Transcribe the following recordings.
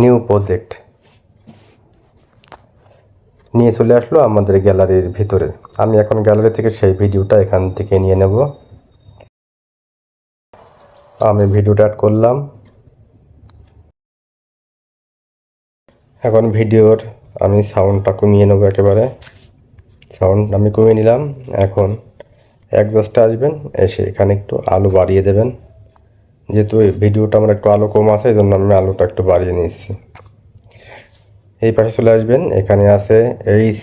New project নিয়ে চলে আসলো আমাদের গ্যালারির ভিতরে। আমি এখন গ্যালারি থেকে সেই ভিডিওটা এখান থেকে নিয়ে নেব। আমি ভিডিওটা অ্যাড করলাম। এখন ভিডিওর আমি সাউন্ডটা কমিয়ে নেব একেবারে। সাউন্ড আমি কমিয়ে নিলাম। এখন একজাস্টে আসবেন, এসে এখানে একটু আলো বাড়িয়ে দেবেন। যেহেতু ভিডিওটা আমার একটু আলো কম আছে এই জন্য আমি আলোটা একটু বাড়িয়ে নিয়েছি। এই পাশে চলে আসবেন, এখানে আছে এইচ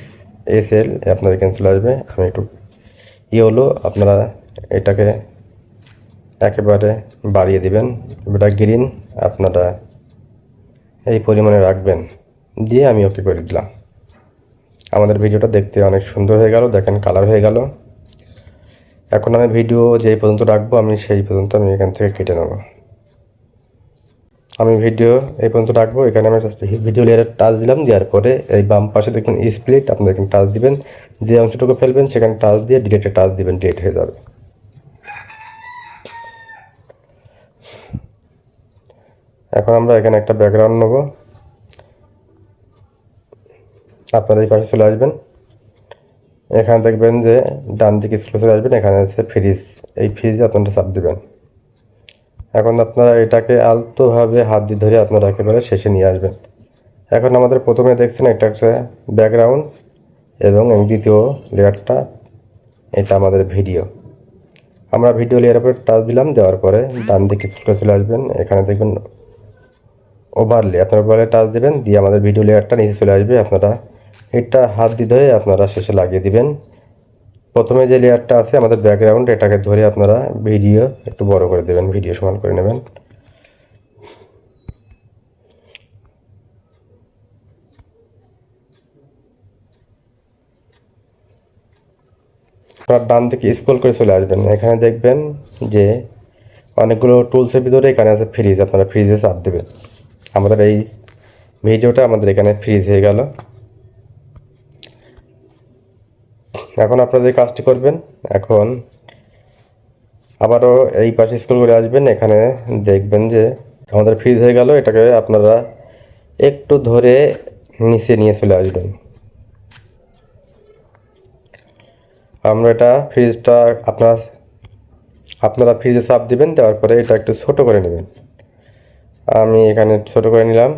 এস এল আপনার এখানে চলে আসবে। আমি একটু ই হলো আপনারা এটাকে একেবারে বাড়িয়ে দিবেন। এটা গ্রিন আপনারা এই পরিমাণে রাখবেন। দিয়ে আমি ওকে করে দিলাম। আমাদের ভিডিওটা দেখতে অনেক সুন্দর হয়ে গেল, দেখেন কালার হয়ে গেল। এখন আমি ভিডিও যেই পর্যন্ত রাখব, আমি সেই পর্যন্ত আমি এখান থেকে কেটে নেব। আমি ভিডিও এই পর্যন্ত রাখব, এখানে আমি ভিডিও লেয়ারে টাচ দিলাম, দেওয়ার পরে এই বাম পাশে দেখবেন স্প্লিট আপনারা এখানে টাচ দিবেন, যে অংশটুকু ফেলবেন সেখানে টাচ দিয়ে ডিলেটে টাচ দিবেন ডিলেট হয়ে যাবে। এখন আমরা এখানে একটা ব্যাকগ্রাউন্ড নেব। আপনারা এই পাশে চলে আসবেন। এখানে দেখবেন যে ডান দিকে চলে আসবেন, এখানে আছে ফ্রিজ এই ফ্রিজে আপনারা চাপ দেবেন। এখন আপনারা এটাকে আলতোভাবে হাত দিয়ে ধরে আপনারা একেবারে শেষে নিয়ে আসবেন। এখন আমাদের প্রথমে দেখছেন এটা হচ্ছে ব্যাকগ্রাউন্ড এবং দ্বিতীয় লেয়ারটা, এটা আমাদের ভিডিও আমরা ভিডিও লেয়ারের উপরে টাচ দিলাম, দেওয়ার পরে ডান দিকে স্কুলে চলে আসবেন, এখানে দেখবেন ওভারলে আপনারা ওভারলে টাচ দেবেন, দিয়ে আমাদের ভিডিও লেয়ারটা নিচে চলে আসবে, আপনারা এটা হাত ধরে আপনারা শেষে লাগিয়ে দিবেন। প্রথমে যে লেয়ারটা আছে, আমাদের ব্যাকগ্রাউন্ড এটাকে ধরে আপনারা ভিডিও একটু বড় করে দেবেন ভিডিও সমান করে নেবেন। আপনার ডান দিকে স্ক্রল করে চলে আসবেন। এখানে দেখবেন যে অনেকগুলো টুলসের ভিতরে এখানে আছে ফ্রিজ আপনারা ফ্রিজে চাপ দেবেন। আমাদের এই ভিডিওটা আমাদের এখানে ফ্রিজ হয়ে গেল। এখন আপনারা যে কাজটি করবেন, এখন আবারও এই পাশে স্কুল করে আসবেন, এখানে দেখবেন যে আমাদের ফ্রিজ হয়ে গেল, এটাকে আপনারা একটু ধরে নিচে নিয়ে চলে আসবেন। আমরা এটা ফ্রিজটা আপনার, আপনারা ফ্রিজে চাপ দিবেন, দেওয়ার পরে এটা একটু ছোট করে নেবেন। আমি এখানে ছোট করে নিলাম।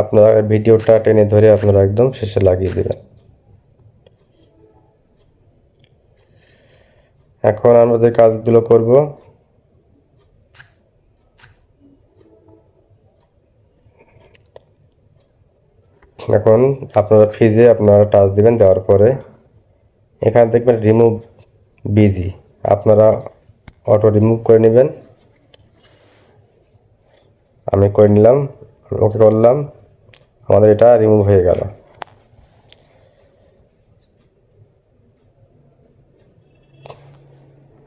আপনারা ভিডিওটা টেনে ধরে আপনারা একদম শেষে লাগিয়ে দেবেন। এখন আমরা যে কাজগুলো করব, এখন আপনারা ফ্রিজে আপনারা টাচ দিবেন, দেওয়ার পরে এখানে দেখবেন রিমুভ বিজি আপনারা অটো রিমুভ করে নেবেন। আমি করে নিলাম ওকে করলাম। আমাদের এটা রিমুভ হয়ে গেল।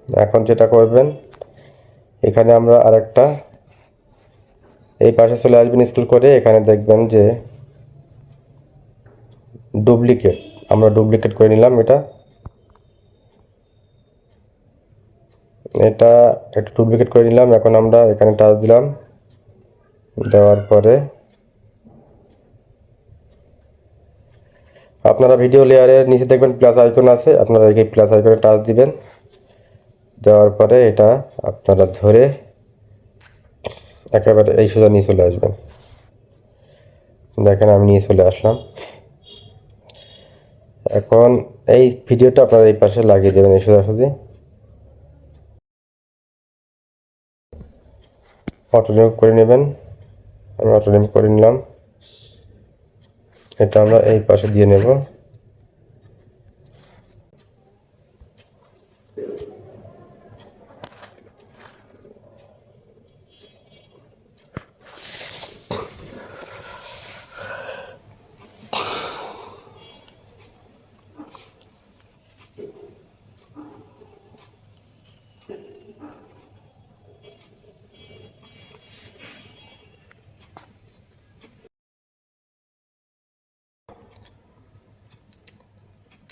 এখন যেটা করবেন, এখানে আমরা আরেকটা, এই পাশে চলে আসবেন স্কুল করে, এখানে দেখবেন যে ডুপ্লিকেট আমরা ডুপ্লিকেট করে নিলাম এটা। এটা একটু ডুপ্লিকেট করে নিলাম, এখন আমরা এখানে টাচ দিলাম। দেওয়ার পরে আপনারা ভিডিও লেয়ারের নিচে দেখবেন প্লাস আইকন আছে, আপনারা এই প্লাস আইকনে টাচ দিবেন। দেওয়ার পরে এটা আপনারা ধরে একেবারে এই সোজা নিয়ে চলে আসবেন। দেখেন আমি নিয়ে চলে আসলাম। এখন এই ভিডিওটা আপনারা এই পাশে লাগিয়ে দেবেন এই সোজাসুজি অটো রিমুভ করে নেবেন। আমি অটো রিমুভ করে নিলাম। এটা আমরা এই পাশে দিয়ে নেব।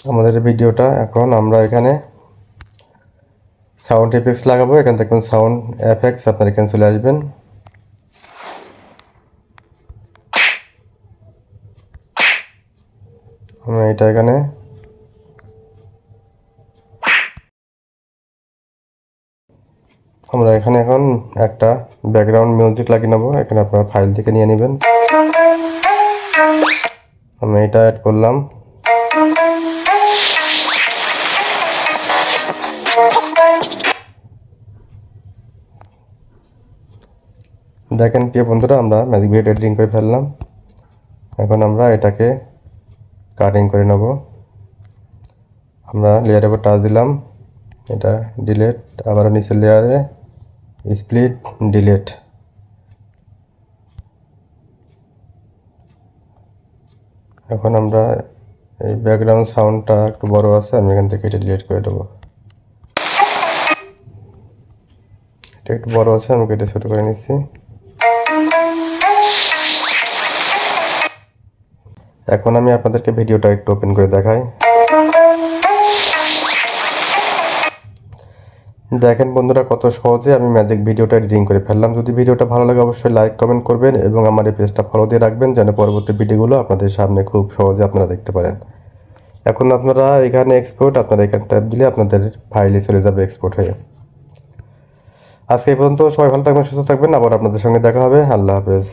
আমাদের ভিডিওটা এখন আমরা এখানে সাউন্ড এফেক্টস লাগাবো। এখান থেকে সাউন্ড এফেক্টস আপনার এখানে চলে আসবেন। আমরা এটা এখানে আমরা এখানে এখন একটা ব্যাকগ্রাউন্ড মিউজিক লাগিয়ে নেব। এখানে আপনার ফাইল থেকে নিয়ে নেবেন। আমি এটা অ্যাড করলাম। দেখেন প্রিয় বন্ধুরা, আমরা ম্যাজিক ভিডিও এডিটিং করে ফেললাম। এখন আমরা এটাকে কাটিং করে নেব। আমরা লেয়ারের উপর টাচ দিলাম। এটা ডিলেট আবার নিচের লেয়ারে স্প্লিট ডিলেট এখন আমরা এই ব্যাকগ্রাউন্ড সাউন্ডটা একটু বড় আছে, আমি এখান থেকে এটা ডিলিট করে দেবো। এটা একটু বড় আছে, আমি কেটে ছোটো করে নিচ্ছি। এখন আমি আপনাদেরকে ভিডিওটা একটু ওপেন করে দেখাই। দেখেন বন্ধুরা কত সহজে আমি ম্যাজিক ভিডিওটা এডিটিং করে ফেললাম। যদি ভিডিওটা ভালো লাগে অবশ্যই লাইক কমেন্ট করবেন এবং আমার এই পেজটা ফলো দিয়ে রাখবেন যেন পরবর্তী ভিডিওগুলো আপনাদের সামনে খুব সহজে আপনারা দেখতে পারেন। এখন আপনারা এখানে এক্সপোর্ট আপনারা এখানে ট্যাপ দিলে আপনাদের ফাইলে চলে যাবে এক্সপোর্ট হয়ে। আজকে এই পর্যন্ত সবাই ভালো থাকবেন, সুস্থ থাকবেন। আবার আপনাদের সঙ্গে দেখা হবে। আল্লাহ হাফেজ।